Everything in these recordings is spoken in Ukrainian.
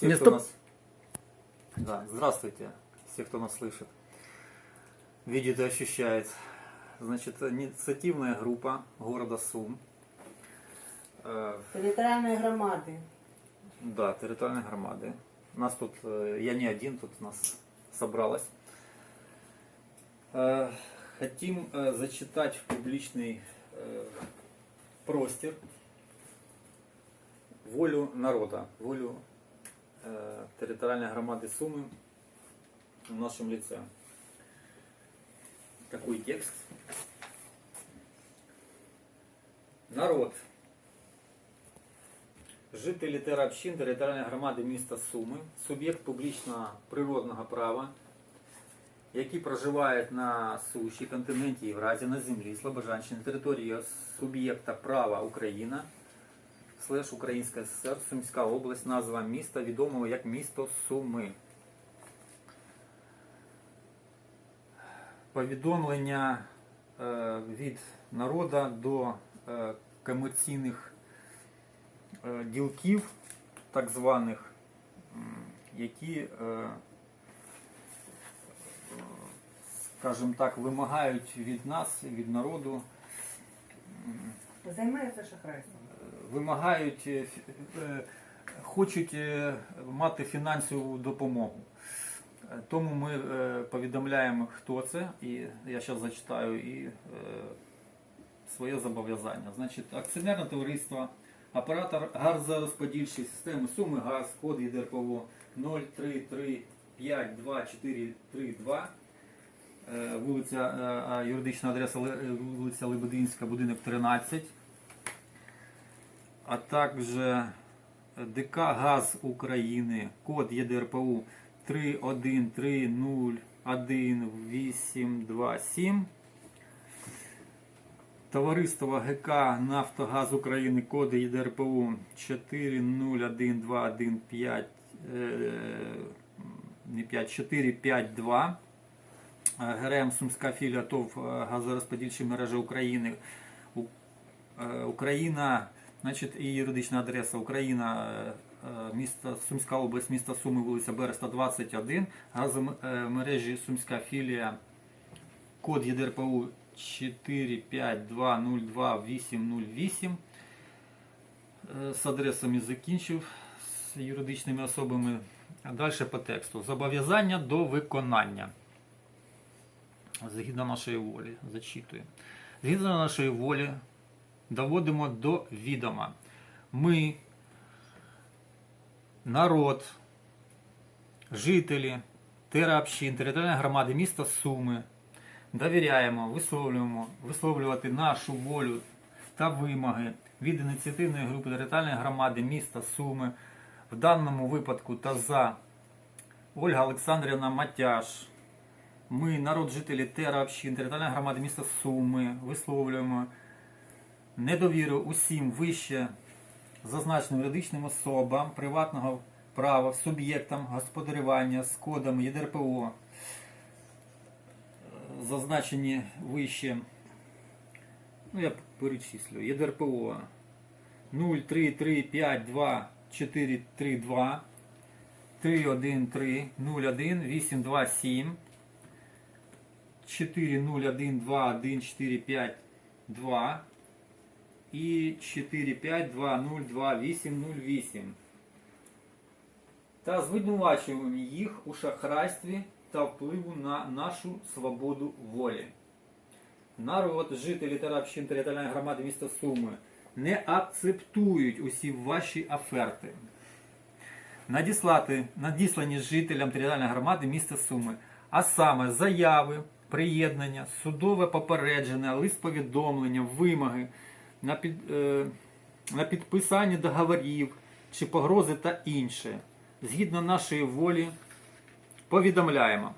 все, Не, кто стоп. нас... Да, здравствуйте, все, кто нас слышит, видит и ощущает. Значит, инициативная группа города Сум, э, Територіальної громади. да, территориальной громады. Нас тут, э, я не один, тут нас собралось. Э, Хотим э, зачитать в публичный э, простір волю народа, волю э, територіальної громади Суми в нашем лице. Такой текст. Народ. Жителі теробщин територіальної громади міста Суми, суб'єкт публічного природного права, які проживають на суші, континенті Євразії, на землі, Слобожанщині, території суб'єкта права Україна, слеш Українська ССР, Сумська область, назва міста, відомого як місто Суми. Повідомлення е, від народу до е, комерційних е, ділків, так званих, які, скажімо так, вимагають від нас, від народу, Займається шахрайством. Вимагають, е, е, хочуть е, мати фінансову допомогу. Тому ми повідомляємо, хто це, і я зараз зачитаю і своє зобов'язання. Значить, акціонерне товариство, оператор газорозподільчої системи Суми ГАЗ, код ЄДРПО 033524432. Е, Вулиця, а юридична адреса вулиця Лебединська, будинок 13 а також ДК ГАЗ України, код ЄДРПУ 313012827. Товариство ГК Нафтогаз України, коди ЄДРПУ 4012115, е, не 5, 452. ГРМ Сумська філія ТОВ е, газорозподільчі мережі України. Україна, значить, і юридична адреса Україна, е, е, місто Сумська область, місто Суми, вулиця Береста 21, газомережі Сумська філія, код ЄДРПУ 452020808. Е, З адресами закінчив з юридичними особами. А далі по тексту. Зобов'язання до виконання. Згідно нашої волі, зачитую. Згідно нашої волі, доводимо до відома. Ми, народ, жителі теробщин, територіальної громади міста Суми, довіряємо, висловлюємо, висловлювати нашу волю та вимоги від ініціативної групи територіальної громади міста Суми, в даному випадку та за Ольга Олександрівна Матяш. Ми, народ жителі теробщин, територіальної громади міста Суми, висловлюємо недовіру усім вище зазначеним юридичним особам приватного права, суб'єктам господарювання з кодами ЄДРПО, е, зазначені вище, ну я перечислю, ЄДРПО 03352 313 01 827 4012145 і 452020808 та звинувачуємо їх у шахрайстві та впливу на нашу свободу волі. Народ, жителі та общин територіальної громади міста Суми не акцептують усі ваші оферти. Надіслати, надіслані жителям територіальної громади міста Суми, а саме заяви, приєднання, судове попередження, лист повідомлення, вимоги на, під, е, на підписання договорів чи погрози та інше. Згідно нашої волі, повідомляємо.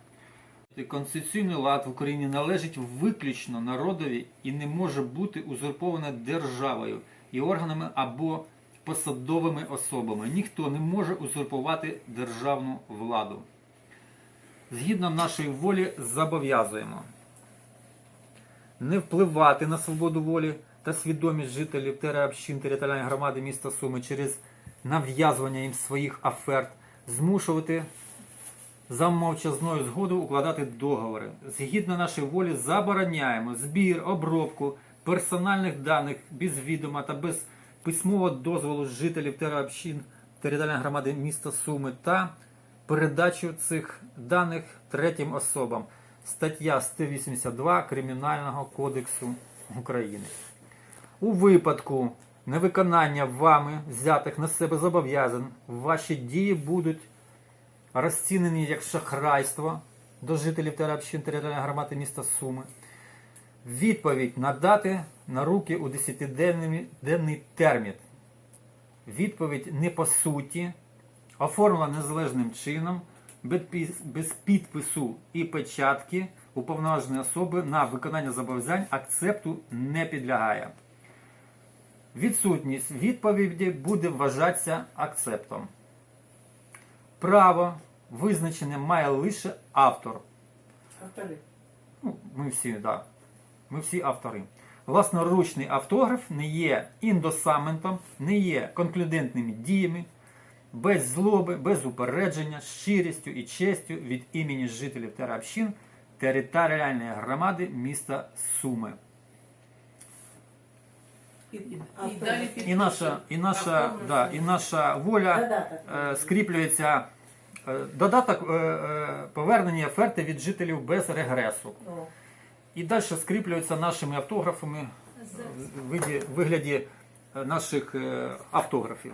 Конституційний лад в Україні належить виключно народові і не може бути узурповане державою і органами або посадовими особами. Ніхто не може узурпувати державну владу. Згідно нашої волі зобов'язуємо не впливати на свободу волі та свідомість жителів теробщин територіальної громади міста Суми через нав'язування їм своїх оферт змушувати за мовчазною згодою укладати договори. Згідно нашої волі забороняємо збір, обробку персональних даних без відома та без письмового дозволу жителів теробщин територіальної громади міста Суми та передачу цих даних третім особам. Стаття 182 Кримінального кодексу України. У випадку невиконання вами взятих на себе зобов'язань, ваші дії будуть розцінені як шахрайство до жителів теробщин територіальної громади міста Суми. Відповідь надати на руки у 10-денний денний термін. Відповідь не по суті, оформлена незалежним чином, без підпису і печатки уповноваженої особи на виконання зобов'язань акцепту не підлягає. Відсутність відповіді буде вважатися акцептом. Право визначене має лише автор. Автори. Ну, ми всі, да. Ми всі автори. Власноручний автограф не є індосаментом, не є конклюдентними діями, без злоби, без упередження, щирістю і честю від імені жителів теробщин територіальної громади міста Суми. І, і, і далі І наша, і наша, да, і наша воля Додаток. е, скріплюється е, додаток е, е, повернення оферти від жителів без регресу. О. І далі скріплюються нашими автографами в виді- вигляді наших автографів.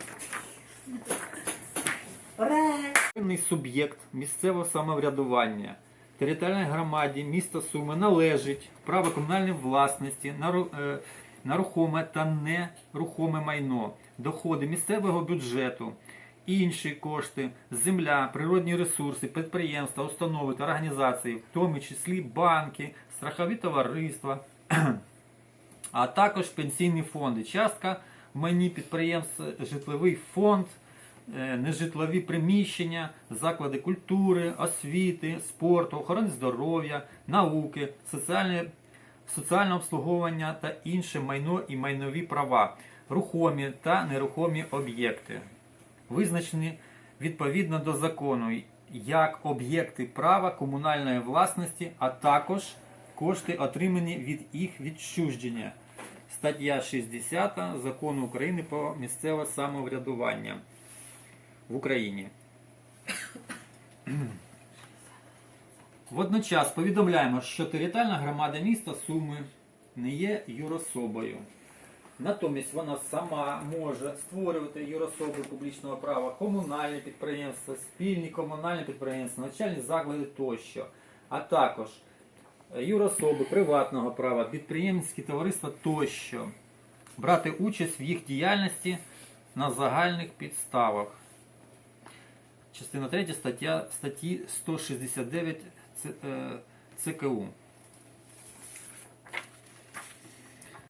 Певний суб'єкт місцевого самоврядування територіальній громаді міста Суми належить право комунальної власності на е, на рухоме та нерухоме майно, доходи місцевого бюджету, інші кошти, земля, природні ресурси, підприємства, установи та організації, в тому числі банки, страхові товариства, а також пенсійні фонди. Частка в майні підприємств, житловий фонд, е, нежитлові приміщення, заклади культури, освіти, спорту, охорони здоров'я, науки, соціальне, соціальне обслуговування та інше майно і майнові права, рухомі та нерухомі об'єкти, визначені відповідно до закону як об'єкти права комунальної власності, а також кошти, отримані від їх відчуження. Стаття 60 Закону України про місцеве самоврядування в Україні. Водночас повідомляємо, що територіальна громада міста Суми не є юрособою. Натомість вона сама може створювати юрособи публічного права, комунальні підприємства, спільні комунальні підприємства, навчальні заклади тощо, а також е, юрособи приватного права, підприємницькі товариства тощо, брати участь в їх діяльності на загальних підставах. Частина 3 стаття, статті 169 Ц- е, ЦКУ.